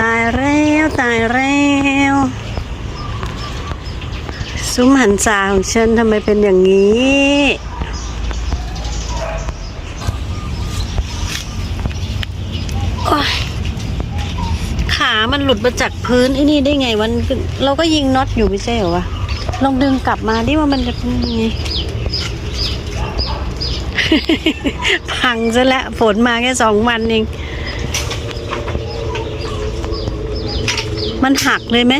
ตายแล้วตายแล้วซุ้มหันษาของฉันทำไมเป็นอย่างนี้โอ๊ยขามันหลุดมาจากพื้นไอ้นี่ได้ไงวันเราก็ยิงน็อตอยู่ไม่ใช่เหรอวะ ลองดึงกลับมาดิว่ามันจะเป็นยังไง พังซะแล้วฝนมาแค่สองวันเอง มันหักเลยไหม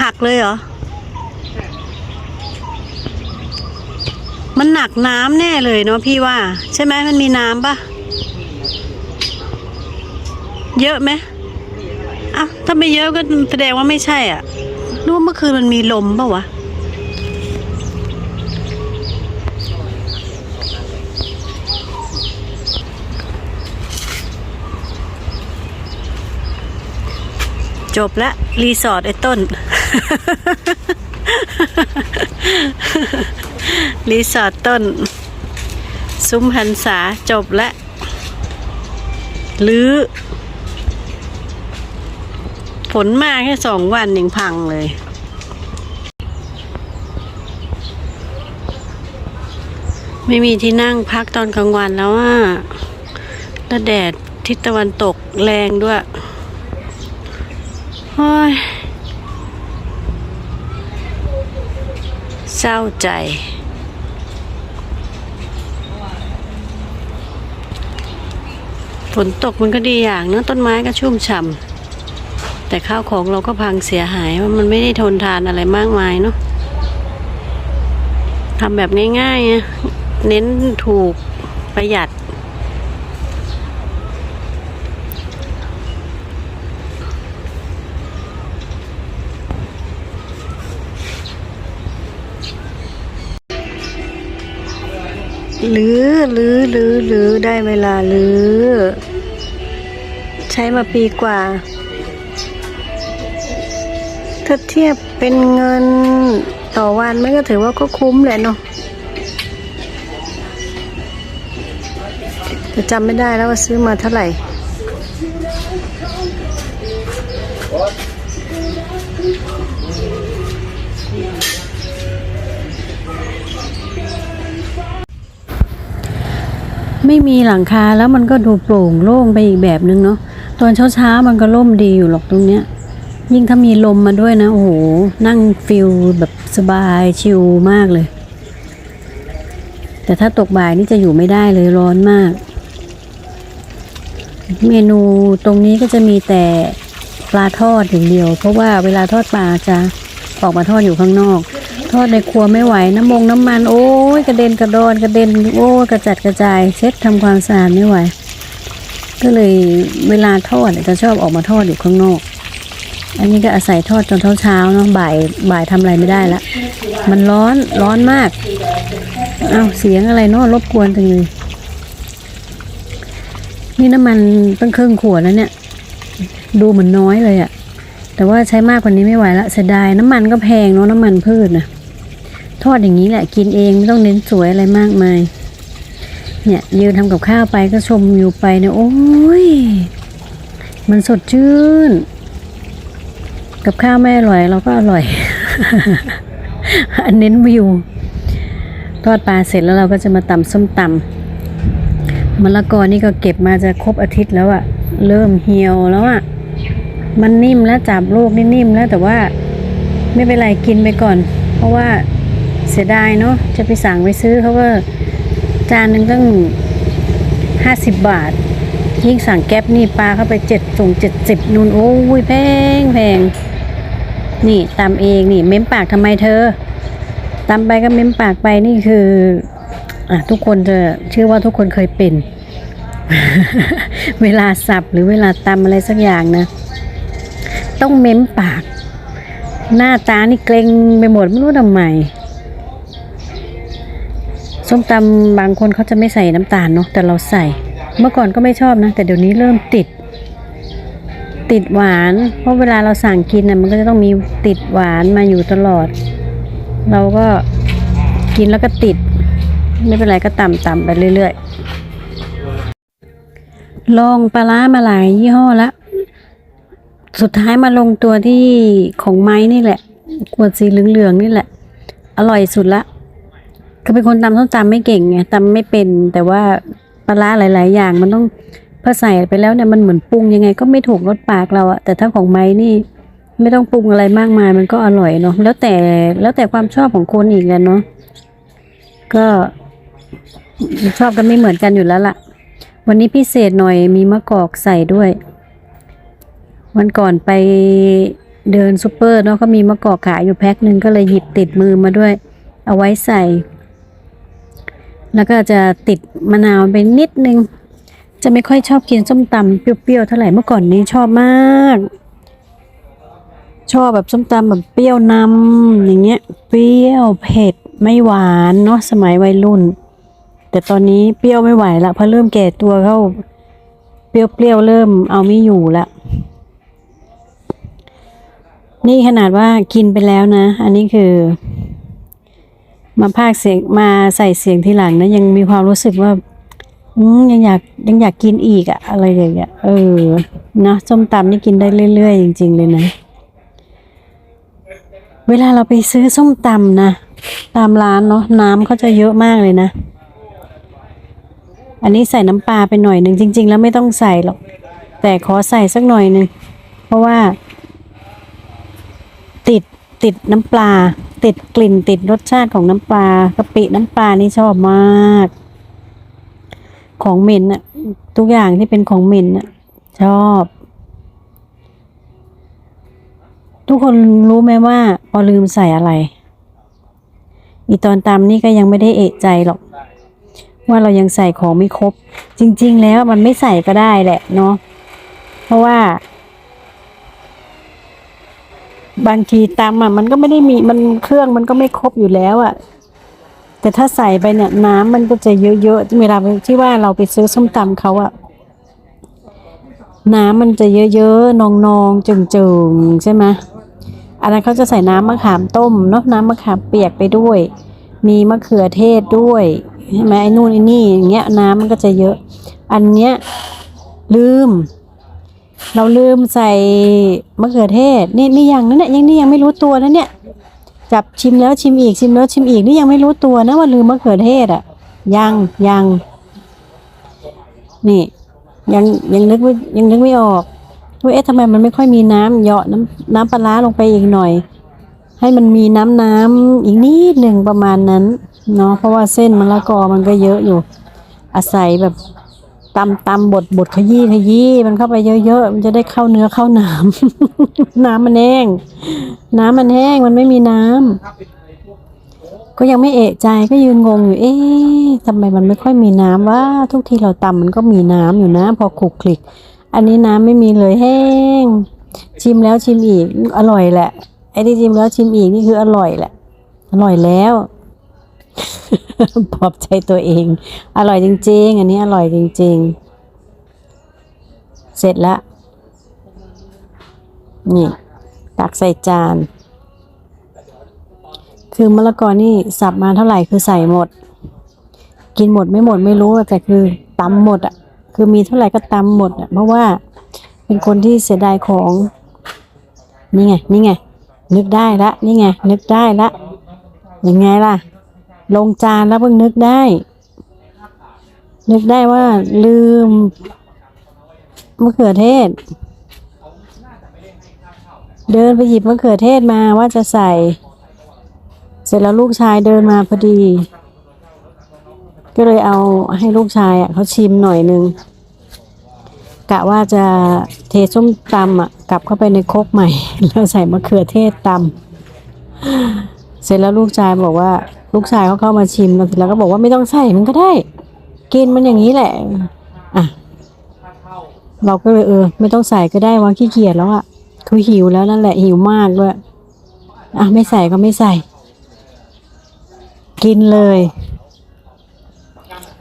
หักเลยเหรอ มันหนักน้ำแน่เลยเนาะพี่ว่า ใช่ไหมมันมีน้ำปะเยอะไหมอะถ้าไม่เยอะก็แสดงว่าไม่ใช่อะนึกว่าเมื่อคืนมันมีลมปะวะ จบละรีสอร์ทไอ้ต้น รีสอร์ทต้น ซุ้มหันษาจบละหรือฝนมาแค่สองวันยังพังเลย ไม่มีที่นั่งพักตอนกลางวันแล้วอะแล้วแดดทิศตะวันตกแรงด้วย เศร้าใจ ฝนตกมันก็ดีอย่างเนอะต้นไม้ก็ชุ่มฉ่ำแต่ข้าวของเราก็พังเสียหายว่ามันไม่ได้ทนทานอะไรมากมายเนาะทำแบบง่ายๆ เน้นถูกประหยัด หรือหรือหรือหรือได้เวลาหรือ ใช้มาปีกว่า ถ้าเทียบเป็นเงินต่อวันมันก็ถือว่าก็คุ้มแหละเนาะแต่จำไม่ได้แล้วว่าซื้อมาเท่าไหร่ ไม่มีหลังคาแล้วมันก็ดูโปร่งโล่งไปอีกแบบนึงเนาะตอนเช้าๆมันก็ร่มดีอยู่หรอกตรงเนี้ย ยิ่งถ้ามีลมมาด้วยนะโอ้โหนั่งฟิลแบบสบายชิลมากเลย แต่ถ้าตกบ่ายนี่จะอยู่ไม่ได้เลยร้อนมาก เมนูตรงนี้ก็จะมีแต่ปลาทอดอย่างเดียว เพราะว่าเวลาทอดปลาจะออกมาทอดอยู่ข้างนอก ทอดในครัวไม่ไหวน้ำมงน้ำมัน โอ้ยกระเด็นกระดอนกระเด็นโอ้ยกระจัดกระจาย เช็ดทำความสะอาดไม่ไหว ก็เลยเวลาทอดจะชอบออกมาทอดอยู่ข้างนอก อันนี้ก็อาศัยทอดจนเช้าๆเนาะบ่ายบ่ายทำอะไรไม่ได้ละมันร้อนร้อนมากเอาเสียงอะไรเนาะรบกวนจังเลยนี่น้ำมันตั้งครึ่งขวดแล้วเนี่ย ดูเหมือนน้อยเลยอะแต่ว่าใช้มากกว่านี้ไม่ไหวละเสียดายน้ำมันก็แพงเนาะน้ำมันพืชนะ ทอดอย่างนี้แหละกินเองไม่ต้องเน้นสวยอะไรมากมาย เนี่ยยืนทำกับข้าวไปก็ชมอยู่ไปเนี่ยโอ้ย มันสดชื่น กับข้าวไม่อร่อยเราก็อร่อยอันเน้นวิว ทอดปลาเสร็จแล้วเราก็จะมาตำส้มตำมะละกอนี่ก็เก็บมาจะครบอาทิตย์แล้วอะเริ่มเหี่ยวแล้วอะมันนิ่มแล้วจับลูกนี่นิ่มแล้วแต่ว่าไม่เป็นไรกินไปก่อน เพราะว่า เสียดายเนาะจะไปสั่งไปซื้อเขาก็จานหนึ่งตั้งห้าสิบบาท ยิ่งสั่งแก๊ปนี่ปลาเข้าไปเจ็ดส่งเจ็ดสิบนูนโอ้ยแพงแพงนี่ตำเองนี่ เม้มปากทำไมเธอตำไปก็เม้มปากไปนี่คืออะทุกคนจะเชื่อว่าทุกคนเคยเป็น เวลาสับหรือเวลาตำอะไรสักอย่างนะ ต้องเม้มปาก หน้าตานี่เกรงไปหมดไม่รู้ทำไม ส้มตำบางคนเขาจะไม่ใส่น้ำตาลเนาะแต่เราใส่ เมื่อก่อนก็ไม่ชอบนะ แต่เดี๋ยวนี้เริ่มติด ติดหวาน เพราะเวลาเราสั่งกินน่ะมันก็จะต้องมีติดหวานมาอยู่ตลอด เราก็กินแล้วก็ติด ไม่เป็นไรก็ต่ำต่ำไปเรื่อยๆลองปลาร้ามาหลายยี่ห้อแล้วสุดท้ายมาลงตัวที่ของไม้นี่แหละขวดสีเหลืองๆนี่แหละ อร่อยสุดละ ก็เป็นคนตำส้มตำไม่เก่งไงตำไม่เป็น แต่ว่าปลาร้าหลาย ๆ อย่างมันต้องพอใส่ไปแล้วเนี่ยมันเหมือนปรุงยังไงก็ไม่ถูกรสปากเราอะแต่ถ้าของไม้นี่ไม่ต้องปรุงอะไรมากมายมันก็อร่อยเนาะแล้วแต่แล้วแต่ความชอบของคนอีกแหละเนาะก็ชอบกันไม่เหมือนกันอยู่แล้วล่ะ วันนี้พิเศษหน่อยมีมะกอกใส่ด้วย วันก่อนไปเดินซูเปอร์เนาะก็มีมะกอกขายอยู่แพ็คหนึ่งก็เลยหยิบติดมือมาด้วย เอาไว้ใส่ แล้วก็จะติดมะนาวไปนิดนึง จะไม่ค่อยชอบกินส้มตำเปรี้ยวๆเท่าไหร่เมื่อก่อนนี้ชอบมาก ชอบแบบส้มตำแบบเปรี้ยวนำอย่างเงี้ย เปรี้ยวเผ็ดไม่หวานเนาะสมัยวัยรุ่น แต่ตอนนี้เปรี้ยวไม่ไหวละเพราะเริ่มแก่ตัวเข้า เปรี้ยวๆเริ่มเอาไม่อยู่ละนี่ขนาดว่ากินไปแล้วนะ อันนี้คือ มาพากย์เสียงมาใส่เสียงทีหลังนะยังมีความรู้สึกว่ายังอยากยังอยากกินอีกอะอะไรอย่างเงี้ยเออนะส้มตำนี่กินได้เรื่อยๆจริง ๆ เลยนะ เวลาเราไปซื้อส้มตำนะตามร้านเนาะน้ำเขาจะเยอะมากเลยนะ อันนี้ใส่น้ำปลาไปหน่อยหนึ่งจริง ๆ แล้วไม่ต้องใส่หรอก แต่ขอใส่สักหน่อยหนึ่งเพราะว่า ติด ติดน้ำปลา ติดกลิ่นติดรสชาติของน้ำปลากะปิน้ำปลานี่ชอบมาก ของเหม็นอะทุกอย่างที่เป็นของเหม็นอะชอบ ทุกคนรู้ไหมว่าพอลืมใส่อะไร อีตอนตำนี่ก็ยังไม่ได้เอะใจหรอก ว่าเรายังใส่ของไม่ครบ จริง ๆ แล้วมันไม่ใส่ก็ได้แหละเนาะเพราะว่า บางทีตำอะมันก็ไม่ได้มีมันเครื่องมันก็ไม่ครบอยู่แล้วอะ แต่ถ้าใส่ไปเนี่ยน้ำมันก็จะเยอะๆเวลาที่ว่าเราไปซื้อส้มตำเขาอะน้ำมันจะเยอะๆ นองๆจึงๆ ใช่ไหมอันนั้นเขาจะใส่น้ำมะขามต้มเนาะน้ำมะขามเปียกไปด้วย มีมะเขือเทศด้วยใช่ไหมไอ้นู่นไอ้นี่อย่างเงี้ยน้ำมันก็จะเยอะ อันเนี้ยลืม เราลืมใส่มะเขือเทศนี่นี่ยังนั่นเนี่ยยังนี่ยังไม่รู้ตัวนะเนี่ยจับชิมแล้วชิมอีกชิมแล้วชิมอีกนี่ยังไม่รู้ตัวนะว่าลืมมะเขือเทศอะ ยังยัง นี่ ยังยังนึกไม่ยังนึกไม่ออกว่าเอ๊ะทำไมมันไม่ค่อยมีน้ำเหยาะน้ำน้ำปลาลงไปอีกหน่อย ให้มันมีน้ำน้ำอีกนิดหนึ่งประมาณนั้นเนาะเพราะว่าเส้นมะละกอมันก็เยอะอยู่ อาศัยแบบ ตำตำบดบดขยี้ขยี้มันเข้าไปเยอะๆมันจะได้เข้าเนื้อเข้าน้ำ น้ำมันแห้ง น้ำมันแห้งมันไม่มีน้ำก็ยังไม่เอะใจก็ยืนงงอยู่ เอ๊ะทำไมมันไม่ค่อยมีน้ำว่าทุกทีเราตำมันก็มีน้ำอยู่นะ พอคลุกคลิก อันนี้น้ำไม่มีเลยแห้ง ชิมแล้วชิมอีกอร่อยแหละไอ้ที่ชิมแล้วชิมอีกนี่คืออร่อยแหละ อร่อยแล้ว ปลอบใจตัวเอง อร่อยจริง ๆ อันนี้อร่อยจริง ๆ เสร็จแล้ว นี่ ตักใส่จาน คือมะละกอนี่สับมาเท่าไหร่คือใส่หมด กินหมดไม่หมดไม่รู้แต่คือตำหมดอะ คือมีเท่าไหร่ก็ตำหมดอะเพราะว่าเป็นคนที่เสียดายของ นี่ไง นี่ไง นึกได้ละ นี่ไง นึกได้ละ ยังไงล่ะ ลงจานแล้วเพิ่งนึกได้ นึกได้ว่าลืมมะเขือเทศ เดินไปหยิบมะเขือเทศมาว่าจะใส่ เสร็จแล้วลูกชายเดินมาพอดี ก็เลยเอาให้ลูกชายอะเขาชิมหน่อยนึงกะว่าจะเทส้มตำอะกลับเข้าไปในโคกใหม่ แล้วใส่มะเขือเทศตำเสร็จแล้วลูกชายบอกว่า ลูกชายเขาเข้ามาชิมแล้วแล้วก็บอกว่าไม่ต้องใส่มันก็ได้ กินมันอย่างนี้แหละอะเราก็เลยเออ ไม่ต้องใส่ก็ได้ว่าขี้เกียจแล้วอะคือหิวแล้วนั่นแหละหิวมากด้วยอะไม่ใส่ก็ไม่ใส่ กินเลย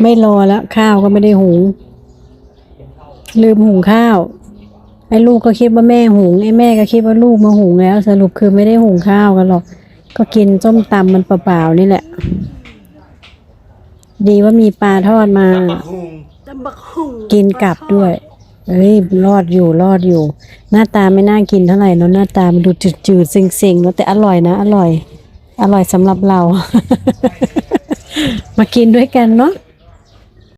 ไม่รอแล้วข้าวก็ไม่ได้หุงลืมหุงข้าว ไอ้ลูกก็คิดว่าแม่หุงไอ้แม่ก็คิดว่าลูกมาหุงแล้ว สรุปคือไม่ได้หุงข้าวกันหรอก ก็กินส้มตำมันเปล่าๆนี่แหละ ดีว่ามีปลาทอดมา ตำบักหุ่งกินกลับด้วยเอ้ยรอดอยู่รอดอยู่ หน้าตาไม่น่ากินเท่าไหร่เนอะหน้าตามันดูจืดๆเซ็งๆเนอะแต่อร่อยนะ อร่อย อร่อยสำหรับเรา มากินด้วยกันเนาะ